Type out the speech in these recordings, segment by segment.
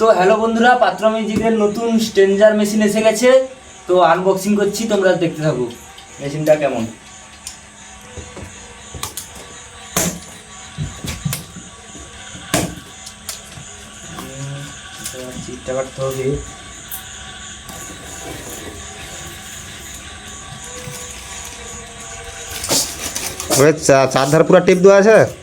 তো হ্যালো বন্ধুরা, পাত্র মিউজিকের নতুন স্ট্রেঞ্জার মেশিন এসে গেছে। তো আনবক্সিং করছি, তোমরা দেখতে থাকো। মেশিনটা কেমন? চিটটা কাটতে হবে ওই চা- চারধার পুরো টেপ দেওয়া আছে?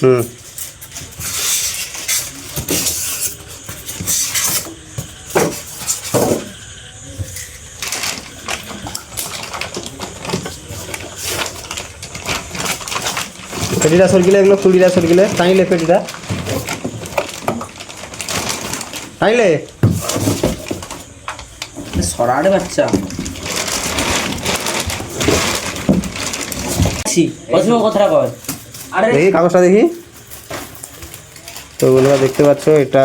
হুম। পেটিটা সরকিলে এগুলো তুড়িটা সরকিলে টাইলে পেটিটা। টাইলে সরাড়ে বাচ্চা। কথাটা কয় দেখি কাগজটা দেখি। তো বন্ধুরা দেখতে পাচ্ছ এটা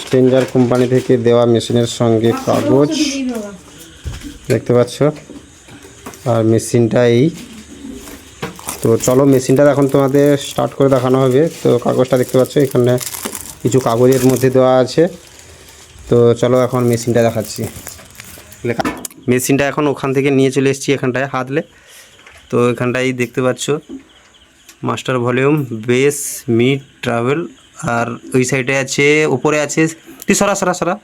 স্ট্রেঞ্জার কোম্পানি থেকে দেওয়া মেশিনের সঙ্গে কাগজ। দেখতে পাচ্ছ? আর মেশিনটা এই। তো চলো মেশিনটা এখন তোমাদের স্টার্ট করে দেখানো হবে। তো কাগজটা দেখতে পাচ্ছ এখানে কিছু কাগজের মধ্যে দেওয়া আছে। তো চলো এখন মেশিনটা দেখাচ্ছি। লেখা মেশিনটা এখন ওখান থেকে নিয়ে চলে এসেছি এখানটায় হাতলে। তো এখানটায় দেখতে পাচ্ছ master volume bass mid treble আর ওই সাইডে আছে উপরে আছে তুই সরা সরা সরা।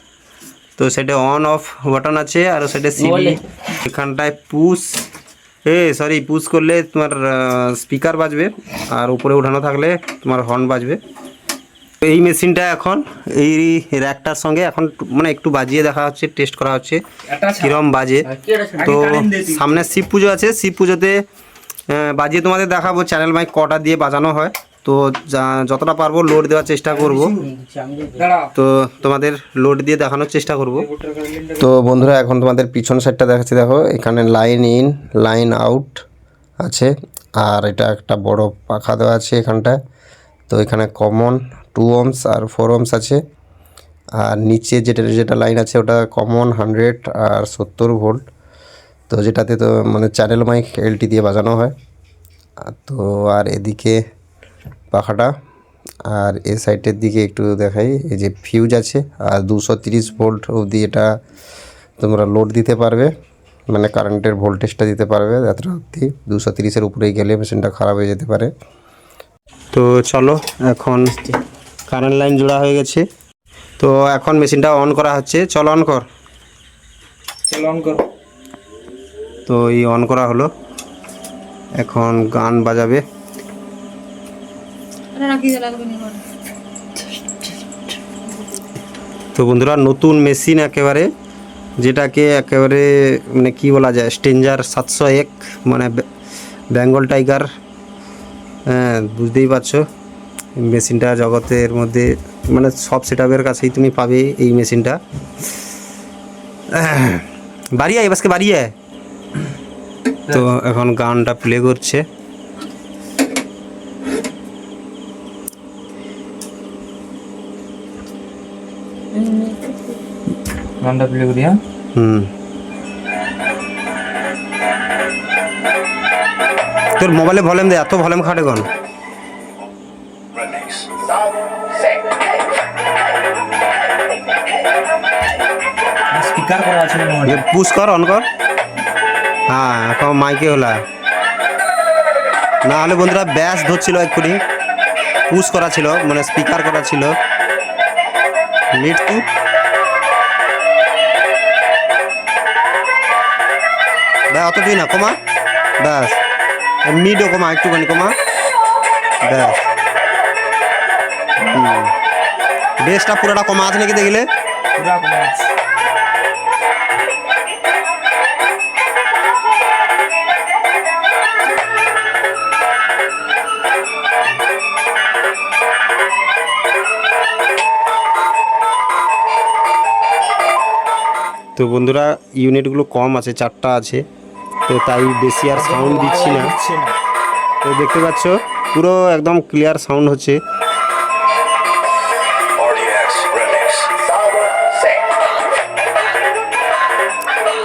তো সাইডে অন অফ বাটন আছে আর ওই সাইডে সিবি। এখানটায় পুশ। এ সরি পুশ করলে তোমার স্পিকার বাজবে আর উপরে উঠানো থাকলে তোমার হর্ন বাজবে। এই মেশিনটা এখন এই র্যাকটার সঙ্গে এখন মানে একটু বাজিয়ে দেখা হচ্ছে টেস্ট করা হচ্ছে কিরম বাজে। তো সামনে শিব পুজো আছে শিব পুজোতে বাজিয়ে তোমাদের দেখাবো চ্যানেল মাইক কটা দিয়ে বাজানো হয়। তো যা- যতটা পারব লোড দেওয়ার চেষ্টা করব। তো তোমাদের লোড দিয়ে দেখানোর চেষ্টা করব। তো বন্ধুরা এখন তোমাদের পিছন সাইডটা দেখাচ্ছি। দেখো এখানে লাইন ইন লাইন আউট আছে। আর এটা একটা বড় পাখা দেওয়া আছে এখানটায়। তো এখানে কমন টু ওমস আর ফোর ওমস আছে। আর নিচে যেটা যেটা লাইন আছে ওটা কমন হান্ড্রেড আর সত্তর ভোল্ট তো যেটাতে তো মানে চ্যানেল মাইক এলটি দিয়ে বাজানো হয়। তো আর এদিকে পাখাটা, আর এ সাইডের দিকে একটু দেখাই, এই যে ফিউজ আছে, আর দুশো তিরিশ ভোল্ট অবধি এটা তোমরা লোড দিতে পারবে। মানে কারেন্টের ভোল্টেজটা দিতে পারবে এতটা অবধি। দুশো তিরিশের উপরে গেলে মেশিনটা খারাপ হয়ে যেতে পারে। তো চলো এখন কারেন্ট লাইন জোড়া হয়ে গেছে। তো এখন মেশিনটা অন করা হচ্ছে। চল অন কর। চলো অন করো। তো এই অন করা হলো। এখন গান বাজাবে। তো বন্ধুরা নতুন মেশিন একেবারে যেটাকে একেবারে মানে কি বলা যায় স্টেঞ্জার সাতশো এক মানে বেঙ্গল টাইগার হ্যাঁ বুঝতেই পারছ। মেশিনটা জগতের মধ্যে মানে সব সেটআপের কাছেই তুমি পাবে এই মেশিনটা। বাড়ি আয় বাড়িয়ে এবারকে বাড়িয়ে। তো এখন গানটা প্লে করছে। গানটা প্লে করি হ্যাঁ? হুম। তোর মোবাইলে ভলিউম দে এত ভলিউম খাটে কোন স্পিকার করা আছে মোবাইলে পুশ কর অন কর। হ্যাঁ এখন মাইকে হলা। না হলে বন্ধুরা ব্যাস ধরছিল এক্ষুনি। পুশ করা ছিল মানে স্পিকার করা ছিল। মিট টু ব্যাস অত দিই না কমা। ব্যাস। মিডও কমা একটুখানি কমা। ব্যাস। বেসটা পুরোটা কমা আছে নাকি দেখলে? পুরা কমে আছে। তো বন্ধুরা ইউনিটগুলো কম আছে চারটা আছে। তো তাই বেশি আর সাউন্ড আচ্ছা, দিচ্ছি না। তো দেখতে পাচ্ছ পুরো একদম ক্লিয়ার সাউন্ড হচ্ছে।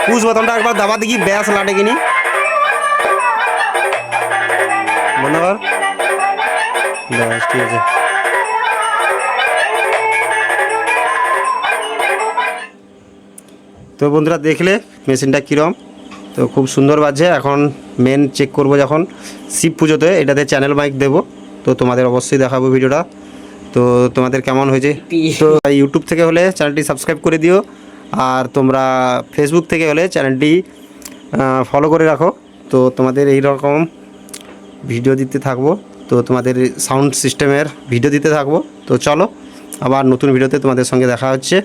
পুশ বতনটা একবার দাবা দেখি ব্যাস লাটে কিনি। বন্ধুবার ব্যাস ঠিক আছে। তো বন্ধুরা দেখলে মেশিনটা কীরম? তো খুব সুন্দর বাজছে। এখন মেন চেক করব যখন শিব পুজোতে। এটাতে চ্যানেল মাইক দেবো। তো তোমাদের অবশ্যই দেখাবো ভিডিওটা। তো তোমাদের কেমন হয়েছে? তো ইউটিউব থেকে হলে চ্যানেলটি সাবস্ক্রাইব করে দিও। আর তোমরা ফেসবুক থেকে হলে চ্যানেলটি ফলো করে রাখো। তো তোমাদের এই রকম ভিডিও দিতে থাকব। তো তোমাদের সাউন্ড সিস্টেমের ভিডিও দিতে থাকব। তো চলো আবার নতুন ভিডিওতে তোমাদের সঙ্গে দেখা হচ্ছে।